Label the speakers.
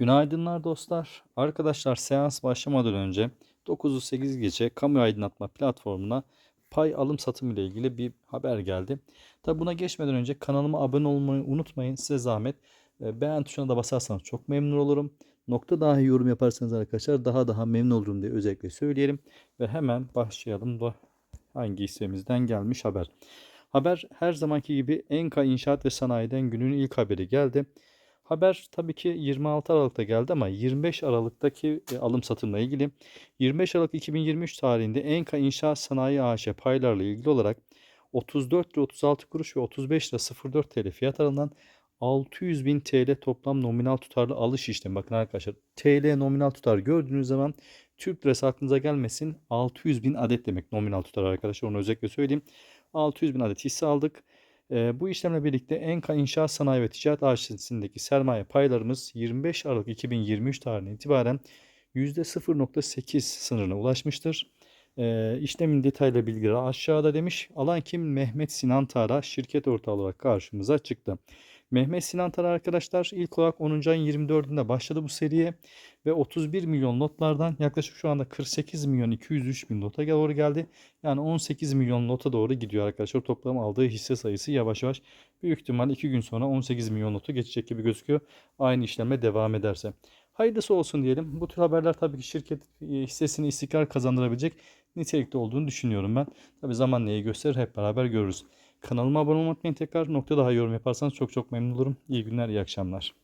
Speaker 1: Günaydınlar dostlar. Arkadaşlar seans başlamadan önce 9'u 8 gece kamu aydınlatma platformuna pay alım satım ile ilgili bir haber geldi. Tabi buna geçmeden önce kanalıma abone olmayı unutmayın. Size zahmet e, beğen tuşuna da basarsanız çok memnun olurum. Nokta dahi yorum yaparsanız arkadaşlar daha daha memnun olurum diye özellikle söyleyelim. Ve hemen başlayalım da hangi hissemizden gelmiş haber. Haber her zamanki gibi Enka İnşaat ve Sanayi'den günün ilk haberi geldi. Haber tabii ki 26 Aralık'ta geldi ama 25 Aralık'taki e, alım satımla ilgili 25 Aralık 2023 tarihinde Enka İnşaat Sanayi AŞ paylarla ilgili olarak 34 lira 36 kuruş ve 35 lira 04 TL fiyat aralığından 600 bin TL toplam nominal tutarlı alış işlemi. Bakın arkadaşlar TL nominal tutar gördüğünüz zaman Türk lirası aklınıza gelmesin 600 bin adet demek nominal tutar arkadaşlar onu özellikle söyleyeyim. 600 bin adet hisse aldık. E, bu işlemle birlikte Enka İnşaat Sanayi ve Ticaret AŞ'sindeki sermaye paylarımız 25 Aralık 2023 tarihinden itibaren %0.8 sınırına ulaşmıştır. E, işlemin detaylı bilgileri aşağıda demiş. Alan kim? Mehmet Sinan Tara şirket ortağı olarak karşımıza çıktı. Mehmet Sinan Tara arkadaşlar ilk olarak 10. ayın 24'ünde başladı bu seriye ve 31 milyon notlardan yaklaşık şu anda 48 milyon 203 bin nota doğru geldi. Yani 18 milyon nota doğru gidiyor arkadaşlar. Toplam aldığı hisse sayısı yavaş yavaş büyük ihtimal 2 gün sonra 18 milyon notu geçecek gibi gözüküyor. Aynı işleme devam ederse. Hayırlısı olsun diyelim. Bu tür haberler tabii ki şirket e, hissesini istikrar kazandırabilecek nitelikte olduğunu düşünüyorum ben. Tabii zaman neyi gösterir hep beraber görürüz. Kanalıma abone olmayı unutmayın tekrar. Nokta daha yorum yaparsanız çok çok memnun olurum. İyi günler, iyi akşamlar.